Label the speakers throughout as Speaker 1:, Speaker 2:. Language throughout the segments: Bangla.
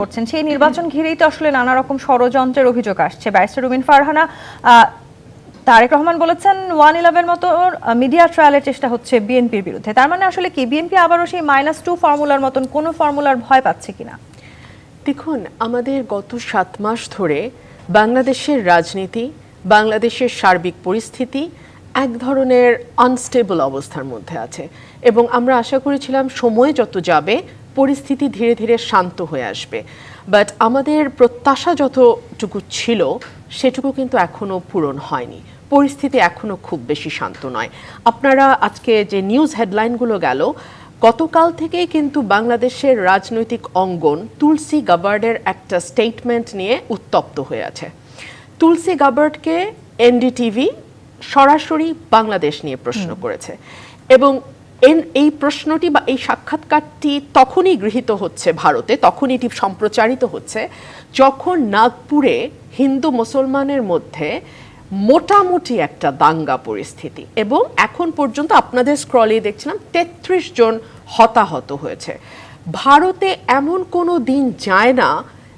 Speaker 1: করছেন। সেই নির্বাচন ঘিরেই তো আসলে নানা রকম ষড়যন্ত্রের অভিযোগ আসছে। ব্যারিস্টার রুমিন ফারহানা তারেক রহমান বলেছেন, ওয়ান ইলেভেন মতো মিডিয়া ট্রায়ালের চেষ্টা হচ্ছে বিএনপির বিরুদ্ধে। তার মানে আসলে কি, বিএনপি আবারও সেই মাইনাস টু ফর্মুলার মতন কোনো ফর্মুলার ভয় পাচ্ছে কিনা?
Speaker 2: দেখুন, আমাদের গত সাত মাস ধরে বাংলাদেশের রাজনীতি, বাংলাদেশের সার্বিক পরিস্থিতি এক ধরনের আনস্টেবল অবস্থার মধ্যে আছে। এবং আমরা আশা করেছিলাম সময় যত যাবে পরিস্থিতি ধীরে ধীরে শান্ত হয়ে আসবে। বাট আমাদের প্রত্যাশা যতটুকু ছিল সেটুকু কিন্তু এখনও পূরণ হয়নি। পরিস্থিতি এখনও খুব বেশি শান্ত নয়। আপনারা আজকে যে নিউজ হেডলাইনগুলো গেল গতকাল থেকেই কিন্তু বাংলাদেশের রাজনৈতিক অঙ্গন তুলসী গাবার্ডের একটা স্টেটমেন্ট নিয়ে উত্তপ্ত হয়ে আছে। তুলসী গাবার্ডকে এনডিটিভি সরাসরি বাংলাদেশ নিয়ে প্রশ্ন করেছে। এবং এই প্রশ্নটি বা এই সাক্ষাৎকারটি তখনই গৃহীত হচ্ছে ভারতে তখন এটি সম্প্রচারিত হচ্ছে যখন নাগপুরে হিন্দু মুসলমানের মধ্যে মোটামুটি একটা দাঙ্গা পরিস্থিতি এবং এখন পর্যন্ত আপনাদের স্ক্রলে দেখছিলাম তেত্রিশ জন হতাহত হয়েছে। ভারতে এমন কোনো দিন যায় না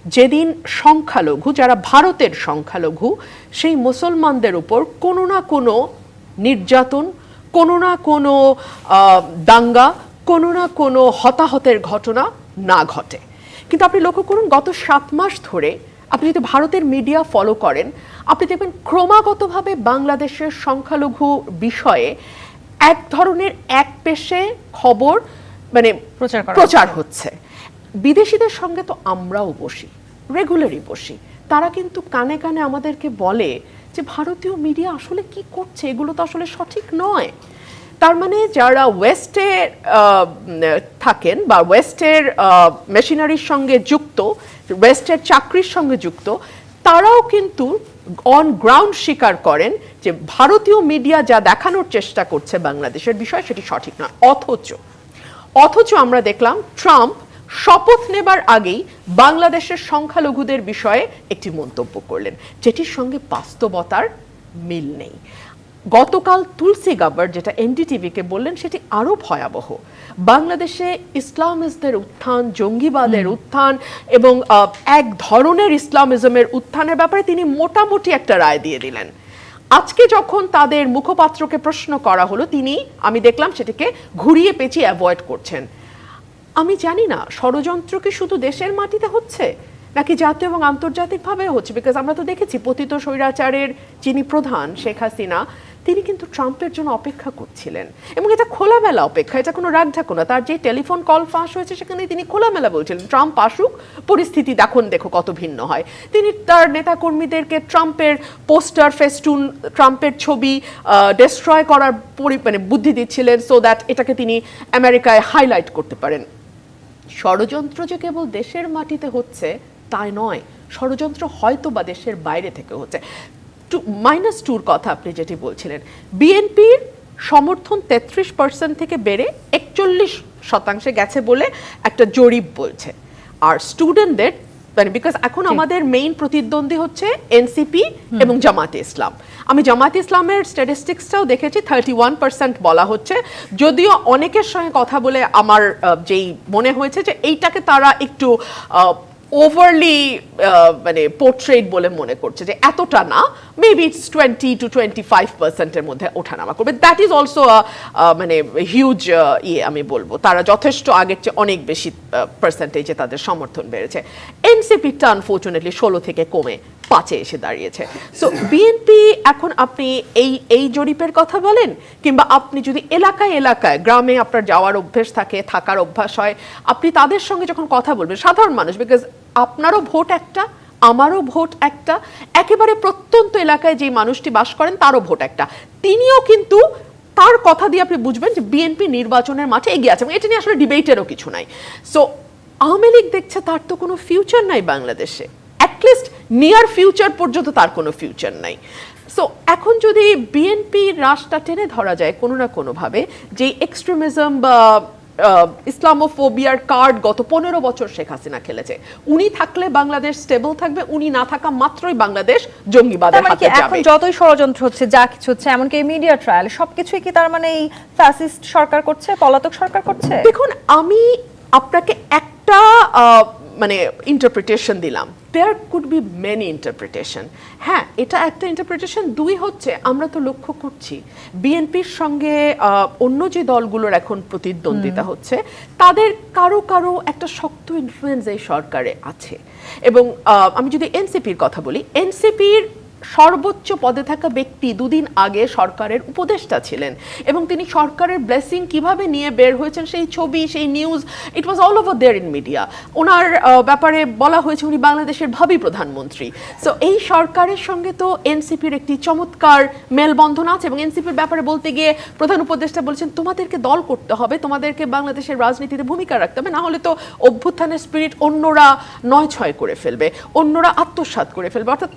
Speaker 2: যেদিন সংখ্যালঘু, যারা ভারতের সংখ্যালঘু, সেই মুসলমানদের উপর কোনো না কোনো নির্যাতন কোনো না কোনো দাঙ্গা কোনো না কোনো হতাহতের ঘটনা না ঘটে। কিন্তু আপনি লক্ষ্য করুন গত সাত মাস ধরে আপনি যদি ভারতের মিডিয়া ফলো করেন আপনি দেখবেন ক্রমাগতভাবে বাংলাদেশের সংখ্যালঘু বিষয়ে এক ধরনের এক পেশে খবর মানে
Speaker 1: প্রচার
Speaker 2: প্রচার হচ্ছে। বিদেশিদের সঙ্গে তো আমরাও বসি রেগুলারই বসি। তারা কিন্তু কানে কানে আমাদেরকে বলে যে, ভারতীয় মিডিয়া আসলে কি করছে? এগুলো তো আসলে সঠিক নয়। তার মানে যারা ওয়েস্টে থাকেন বা ওয়েস্টের মেশিনারির সঙ্গে যুক্ত, ওয়েস্টের চাকরির সঙ্গে যুক্ত, তারাও কিন্তু অন গ্রাউন্ড স্বীকার করেন যে, ভারতীয় মিডিয়া যা দেখানোর চেষ্টা করছে বাংলাদেশের বিষয় সেটি সঠিক নয়। অথচ অথচ আমরা দেখলাম ট্রাম্প শপথ নেবার আগেই বাংলাদেশের সংখ্যালঘুদের বিষয়ে একটি মন্তব্য করলেন যেটির সঙ্গে বাস্তবতার মিল নেই। গতকাল তুলসী গাব্বার যেটা এনডিটিভিকে বললেন সেটি আরও ভয়াবহ। বাংলাদেশে ইসলামিস্টদের উত্থান জঙ্গিবাদের উত্থান এবং এক ধরনের ইসলামিজমের উত্থানের ব্যাপারে তিনি মোটামুটি একটা রায় দিয়ে দিলেন। আজকে যখন তাদের মুখপাত্রকে প্রশ্ন করা হলো তিনি আমি দেখলাম সেটিকে ঘুরিয়ে পেঁচিয়ে অ্যাভয়েড করছেন। আমি জানি না, ষড়যন্ত্র কি শুধু দেশের মাটিতে হচ্ছে? নাকি জাতীয় এবং আন্তর্জাতিকভাবে হচ্ছে? বিকজ আমরা তো দেখেছি পতিত স্বৈরাচারের যিনি প্রধান শেখ হাসিনা, তিনি কিন্তু ট্রাম্পের জন্য অপেক্ষা করছিলেন। এবং এটা খোলামেলা অপেক্ষা, এটা কোনো রাগ ঢাকো না। তার যে টেলিফোন কল ফাঁস হয়েছে সেখানে তিনি খোলামেলা বলছিলেন, ট্রাম্প আসুক, পরিস্থিতি দেখুন, দেখো কত ভিন্ন হয়। তিনি তার নেতাকর্মীদেরকে ট্রাম্পের পোস্টার ফেস্টুন, ট্রাম্পের ছবি ডেস্ট্রয় করার পরি মানে বুদ্ধি দিচ্ছিলেন সো দ্যাট এটাকে তিনি আমেরিকায় হাইলাইট করতে পারেন। ষড়যন্ত্র যে কেবল দেশের মাটিতে হচ্ছে, তাই নয়। ষড়যন্ত্র হয়তো বা দেশের বাইরে থেকে হচ্ছে। টু মাইনাস টুর কথা আপনি যেটি বলছিলেন, বিএনপির সমর্থন তেত্রিশ পার্সেন্ট থেকে বেড়ে একচল্লিশ শতাংশে গেছে বলে একটা জরিপ বলছে। আর স্টুডেন্টদের মানে বিকজ এখন আমাদের মেইন প্রতিদ্বন্দ্বী হচ্ছে এনসিপি এবং জামাতে ইসলাম। আমি জামাতে ইসলামের স্ট্যাটিস্টিক্সটাও দেখেছি থার্টি ওয়ান পার্সেন্ট বলা হচ্ছে। যদিও অনেকের সঙ্গে কথা বলে আমার যেই মনে হয়েছে যে এইটাকে তারা একটু ওভারলি মানে পোর্ট্রেট বলে মনে করছে যে এতটা না maybe it's twenty two twenty five পার্সেন্টের মধ্যে ওঠানামা করবে। দ্যাট ইজ অলসো মানে হিউজ ইয়ে আমি বলব। তারা যথেষ্ট আগের চেয়ে অনেক বেশি পার্সেন্টেজে তাদের সমর্থন বেড়েছে। এনসিপিটা আনফর্চুনেটলি ষোলো থেকে কমে পাঁচে এসে দাঁড়িয়েছে। সো বিএনপি এখন আপনি এই এই জরিপের কথা বলেন, কিংবা আপনি যদি এলাকায় এলাকায়, গ্রামে আপনার যাওয়ার অভ্যেস থাকে, থাকার অভ্যাস হয়, আপনি তাদের সঙ্গে যখন কথা বলবেন, সাধারণ মানুষ বিকজ আপনারও ভোট একটা, আমারও ভোট একটা, একেবারে প্রত্যন্ত এলাকায় যে মানুষটি বাস করেন তারও ভোট একটা। তিনিও কিন্তু তার কথা দিয়ে আপনি বুঝবেন যে বিএনপি নির্বাচনের মাঠে এগিয়ে আছে এবং এটা নিয়ে আসলে ডিবেটেরও কিছু নাই। সো আওয়ামী লীগ দেখছে তার তো কোনো ফিউচার নাই বাংলাদেশে। অ্যাটলিস্ট নিয়ার ফিউচার পর্যন্ত তার কোনো ফিউচার নাই। সো এখন যদি বিএনপি রাশটা টেনে ধরা যায় কোনো না কোনোভাবে যে এক্সট্রিমিজম বা ইসলামোফোবিয়ার কার্ড গত পনেরো বছর শেখ হাসিনা খেলেছে। উনি থাকলে বাংলাদেশ স্টেবল থাকবে উনি না থাকা মাত্রই বাংলাদেশ জঙ্গিবাদের
Speaker 1: তার মানে এখন যতই ষড়যন্ত্র হচ্ছে যা কিছু হচ্ছে এমনকি মিডিয়া ট্রায়াল সবকিছুই কি তার মানে এই ফ্যাসিস্ট সরকার করছে পলাতক সরকার করছে?
Speaker 2: দেখুন আমি আপনাকে একটা আহ, মানে ইন্টারপ্রিটেশন দিলাম। There could be many interpretation হ্যাঁ এটা একটা ইন্টারপ্রিটেশন দুই হচ্ছে আমরা তো লক্ষ্য করছি বিএনপির সঙ্গে অন্য যে দলগুলোর এখন প্রতিদ্বন্দ্বিতা হচ্ছে তাদের কারও কারও একটা শক্ত ইনফ্লুয়েন্স এই সরকারে আছে। এবং আমি যদি এনসিপির কথা বলি এনসিপির সর্বোচ্চ পদে থাকা ব্যক্তি দুদিন আগে সরকারের উপদেষ্টা ছিলেন এবং তিনি সরকারের ব্লেসিং কীভাবে নিয়ে বের হয়েছেন সেই ছবি, সেই news it was all over there in media ওনার ব্যাপারে বলা হয়েছে উনি বাংলাদেশের ভাবি প্রধানমন্ত্রী। সো এই সরকারের সঙ্গে তো এনসিপির একটি চমৎকার মেলবন্ধন আছে এবং এনসিপির ব্যাপারে বলতে গিয়ে প্রধান উপদেষ্টা বলছেন, তোমাদেরকে দল করতে হবে, তোমাদেরকে বাংলাদেশের রাজনীতিতে ভূমিকা রাখতে হবে না হলে তো অভ্যুত্থানের স্পিরিট অন্যরা নয় ছয় করে ফেলবে, অন্যরা আত্মসাৎ করে ফেলবে। অর্থাৎ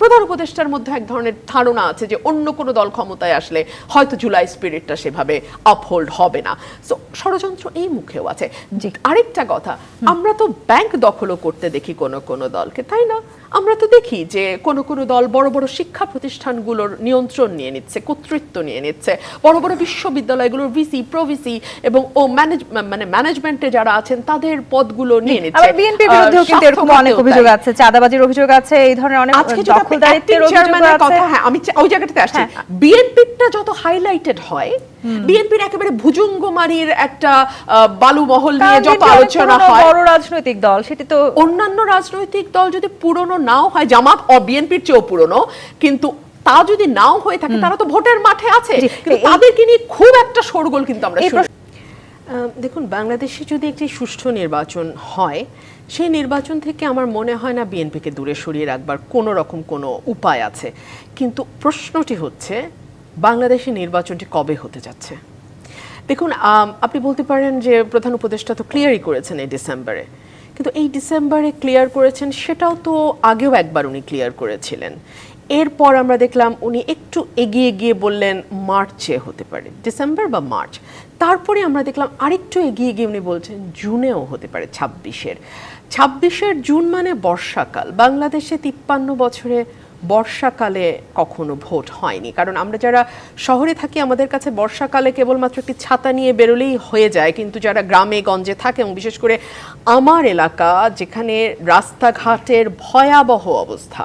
Speaker 2: প্রধান উপদেষ্টার মধ্যে এক ধরনের ধারণা আছে যে অন্য কোনো দল ক্ষমতায় আসলে হয়তো জুলাই স্পিরিটটা সেভাবে আপহোল্ড হবে না। তো ষড়যন্ত্র এই মুখেও আছে। আরেকটা কথা আমরা তো ব্যাংক দখলও করতে দেখি কোনো কোনো দলকে তাই না? আমরা তো দেখি যে কোনো কোনো দল বড় বড় শিক্ষা প্রতিষ্ঠানগুলোর নিয়ন্ত্রণ নিয়ে নিচ্ছে কর্তৃত্ব নিয়ে নিচ্ছে। বড় বড় বিশ্ববিদ্যালয়গুলোর ভিসি প্রভিসি এবং ও ম্যানেজ মানে ম্যানেজমেন্টে যারা আছেন তাদের পদগুলো নিয়ে নিচ্ছে।
Speaker 1: আবার বিএনপির বিরুদ্ধেও কিন্তু এরকম অনেক অভিযোগ আছে চাঁদাবাজির অভিযোগ আছে এই ধরনের অনেক
Speaker 2: আজকে
Speaker 1: দখলদারিত্বের অভিযোগ আছে।
Speaker 2: কথা হ্যাঁ আমি ওই জায়গাটাতে আসছি।
Speaker 1: হ্যাঁ।
Speaker 2: বিএনপিটা যত হাইলাইটেড হয় বিএনপির একেবারে ভুজুঙ্গমারির একটা বালু মহল নিয়ে যত আলোচনা হয়
Speaker 1: বড় রাজনৈতিক দল সেটি তো
Speaker 2: অন্যান্য রাজনৈতিক দল যদি পুরনো নাও হয় জামাত ও বিএনপির চেয়েও পুরনো কিন্তু তা যদি নাও হয়ে থাকে তারা তো ভোটের মাঠে আছে। কিন্তু তাদেরকে নিয়ে খুব একটা শোরগোল কিন্তু আমরা দেখুন বাংলাদেশে যদি একটি সুষ্ঠু নির্বাচন হয় সেই নির্বাচন থেকে আমার মনে হয় না বিএনপিকে দূরে সরিয়ে রাখবার কোনো রকম কোনো উপায় আছে। কিন্তু প্রশ্নটি হচ্ছে বাংলাদেশে নির্বাচনটি কবে হতে যাচ্ছে? দেখুন আপনি বলতে পারেন যে প্রধান উপদেষ্টা তো ক্লিয়ারই করেছেন এই ডিসেম্বরে কিন্তু এই ডিসেম্বরে ক্লিয়ার করেছেন, সেটাও তো আগেও একবার উনি ক্লিয়ার করেছিলেন। এরপর আমরা দেখলাম উনি একটু এগিয়ে গিয়ে বললেন মার্চে হতে পারে। ডিসেম্বর বা মার্চ তারপরে আমরা দেখলাম আরেকটু এগিয়ে গিয়ে উনি বলছেন জুনেও হতে পারে, ছাব্বিশের। ছাব্বিশের জুন মানে বর্ষাকাল। বাংলাদেশে তিপ্পান্ন বছরে বর্ষাকালে কখনো ভোট হয়নি। কারণ আমরা যারা শহরে থাকি, আমাদের কাছে বর্ষাকালে কেবলমাত্র একটি ছাতা নিয়ে বেরোলেই হয়ে যায়। কিন্তু যারা গ্রামে, গঞ্জে থাকে এবং বিশেষ করে আমার এলাকা, যেখানে রাস্তাঘাটের ভয়াবহ অবস্থা,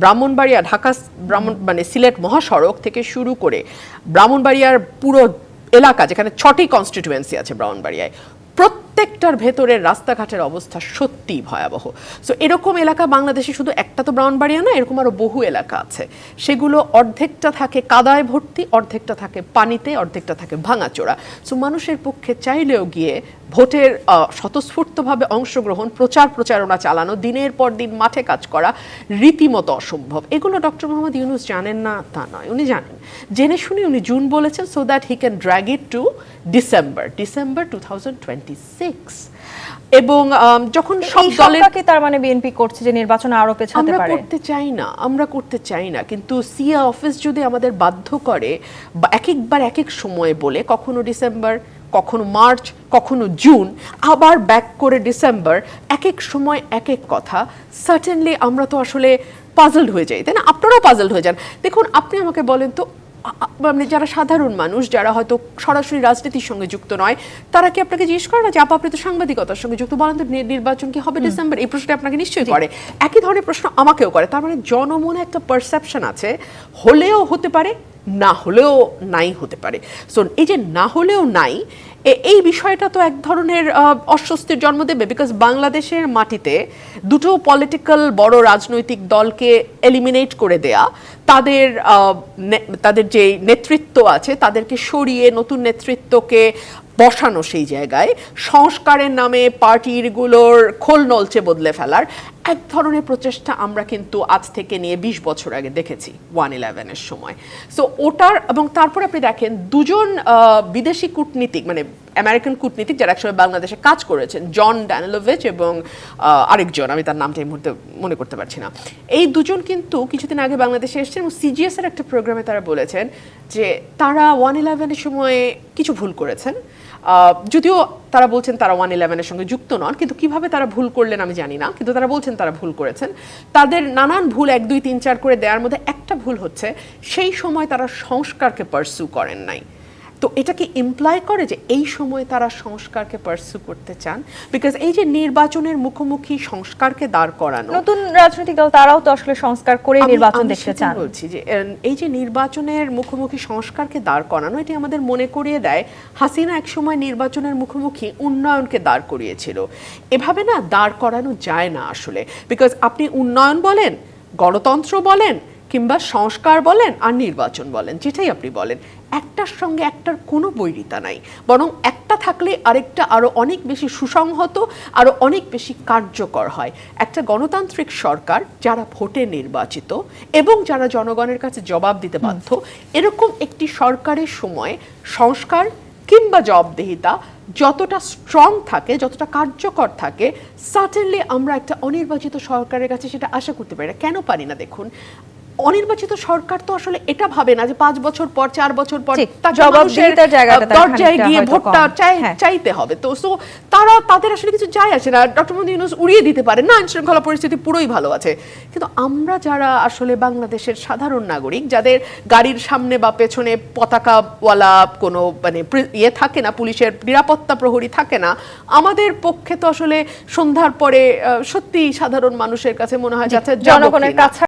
Speaker 2: ব্রাহ্মণবাড়িয়া, ঢাকা ব্রাহ্মণ মানে সিলেট মহাসড়ক থেকে শুরু করে ব্রাহ্মণবাড়িয়ার পুরো এলাকা, যেখানে ছটি কনস্টিটিউয়েন্সি আছে ব্রাহ্মণবাড়িয়ায় প্রত্যেকটার ভেতরের রাস্তাঘাটের অবস্থা সত্যিই ভয়াবহ। সো এরকম এলাকা বাংলাদেশে শুধু একটা তো ব্রাউনবাড়িয়া না এরকম আরও বহু এলাকা আছে। সেগুলো অর্ধেকটা থাকে কাদায় ভর্তি, অর্ধেকটা থাকে পানিতে, অর্ধেকটা থাকে ভাঙাচোরা। সো মানুষের পক্ষে চাইলেও গিয়ে ভোটের স্বতঃস্ফূর্তভাবে অংশগ্রহণ, প্রচার প্রচারণা চালানো, দিনের পর দিন মাঠে কাজ করা রীতিমতো অসম্ভব। এগুলো ডক্টর মোহাম্মদ ইউনুস জানেন না তা নয়, উনি জানেন। জেনে শুনে উনি জুন বলেছেন so that he can drag it to December December to এবং যখন সব দলের
Speaker 1: তার মানে বিএনপি করছে যে নির্বাচন আরও পেছাতে
Speaker 2: আমরা করতে চাই না আমরা করতে চাই না। কিন্তু সিয়া অফিস যদি আমাদের বাধ্য করে এক একবার এক এক সময় বলে কখনো ডিসেম্বর কখনো মার্চ কখনো জুন আবার ব্যাক করে ডিসেম্বর এক এক সময় এক এক কথা। সার্টেনলি আমরা তো আসলে পাজলড হয়ে যাই তাই না? আপনারাও পাজলড হয়ে যান। দেখুন আপনি আমাকে বলেন তো মানে যারা সাধারণ মানুষ যারা হয়তো সরাসরি রাজনীতির সঙ্গে যুক্ত নয় তারা কি আপনাকে জিজ্ঞেস করে না যে আপা আপনি তো সাংবাদিকতার সঙ্গে যুক্ত বলেন তো নির্বাচন কি হবে ডিসেম্বর? এই প্রশ্নটা আপনাকে নিশ্চয়ই করে। একই ধরনের প্রশ্ন আমাকেও করে। তার মানে জনমনে একটা পারসেপশন আছে। হলেও হতে পারে না হলেও নাই হতে পারে। সো এই যে না হলেও নাই এই বিষয়টা তো এক ধরনের অস্বস্তির জন্ম দেবে বিকজ বাংলাদেশের মাটিতে দুটো পলিটিক্যাল বড় রাজনৈতিক দলকে এলিমিনেট করে দেয়া, তাদের তাদের যে নেতৃত্ব আছে, তাদেরকে সরিয়ে নতুন নেতৃত্বকে বসানো সেই জায়গায়, সংস্কারের নামে পার্টিরগুলোর খোল নলচে বদলে ফেলার এক ধরনের প্রচেষ্টা আমরা কিন্তু আজ থেকে নিয়ে বিশ বছর আগে দেখেছি, ওয়ান ইলেভেনের সময়। সো ওটার এবং তারপর আপনি দেখেন দুজন বিদেশি কূটনীতিক মানে আমেরিকান কূটনীতিক যারা একসময় বাংলাদেশে কাজ করেছেন, জন ড্যানেলোভিচ এবং আরেকজন, আমি তার নামটা এই মুহূর্তে মনে করতে পারছি না। এই দুজন কিন্তু কিছুদিন আগে বাংলাদেশে এসেছেন এবং সিজিএস এর একটা প্রোগ্রামে তারা বলেছেন যে তারা ওয়ান ইলেভেনের সময়ে কিছু ভুল করেছেন। যদিও তারা বলছেন তারা ওয়ান ইলেভেনের সঙ্গে যুক্ত নন, কিন্তু কীভাবে তারা ভুল করলেন আমি জানি না, কিন্তু তারা বলছেন তারা ভুল করেছেন। তাদের নানান ভুল এক, দুই, তিন, চার করে দেওয়ার মধ্যে একটা ভুল হচ্ছে, সেই সময় তারা সংস্কারকে পার্সু করেন নাই। তো এটা কি ইমপ্লাই করে যে এই সময় তারা সংস্কারকে পার্সু করতে চান বিকজ এই যে নির্বাচনের মুখোমুখি সংস্কারকে দাঁড় করানো
Speaker 1: নতুন রাজনৈতিক দল তারাও তো আসলে সংস্কার করে নির্বাচন দেখতে চান।
Speaker 2: বলছি যে এই যে নির্বাচনের মুখোমুখি সংস্কারকে দাঁড় করানো এটি আমাদের মনে করিয়ে দেয় হাসিনা একসময় নির্বাচনের মুখোমুখি উন্নয়নকে দাঁড় করিয়েছিল। এভাবে না দাঁড় করানো যায় না আসলে বিকজ আপনি উন্নয়ন বলেন গণতন্ত্র বলেন কিংবা সংস্কার বলেন আর নির্বাচন বলেন যেটাই আপনি বলেন একটার সঙ্গে একটার কোনো বৈরিতা নাই। বরং একটা থাকলে আরেকটা আরও অনেক বেশি সুসংহত আরও অনেক বেশি কার্যকর হয়। একটা গণতান্ত্রিক সরকার যারা ভোটে নির্বাচিত এবং যারা জনগণের কাছে জবাব দিতে বাধ্য এরকম একটি সরকারের সময় সংস্কার কিংবা জবাবদিহিতা যতটা স্ট্রং থাকে যতটা কার্যকর থাকে সার্টেনলি আমরা একটা অনির্বাচিত সরকারের কাছে সেটা আশা করতে পারি না। কেন পারি না? দেখুন অনির্বাচিত সরকার তো আসলে এটা ভাবে না যে পাঁচ বছর পর চার বছর পর দরজায় গিয়ে ভোটটা। চাই-
Speaker 1: হ্যাঁ।
Speaker 2: চাইতে হবে তো সো তারা তাদের আসলে কিছু যায় আসে না ডক্টর মোদী ইউনুস উড়িয়ে দিতে পারে না আইন শৃঙ্খলা পরিস্থিতি পুরোই ভালো আছে কিন্তু আমরা যারা আসলে বাংলাদেশের সাধারণ নাগরিক যাদের গাড়ির সামনে বা পেছনে পতাকাওয়ালা কোনো মানে ইয়ে থাকে না পুলিশের নিরাপত্তা প্রহরী থাকে না আমাদের পক্ষে তো আসলে সন্ধ্যার পরে সত্যি সাধারণ মানুষের কাছে মনে হয় যাচ্ছে
Speaker 1: জনগণের। কাছে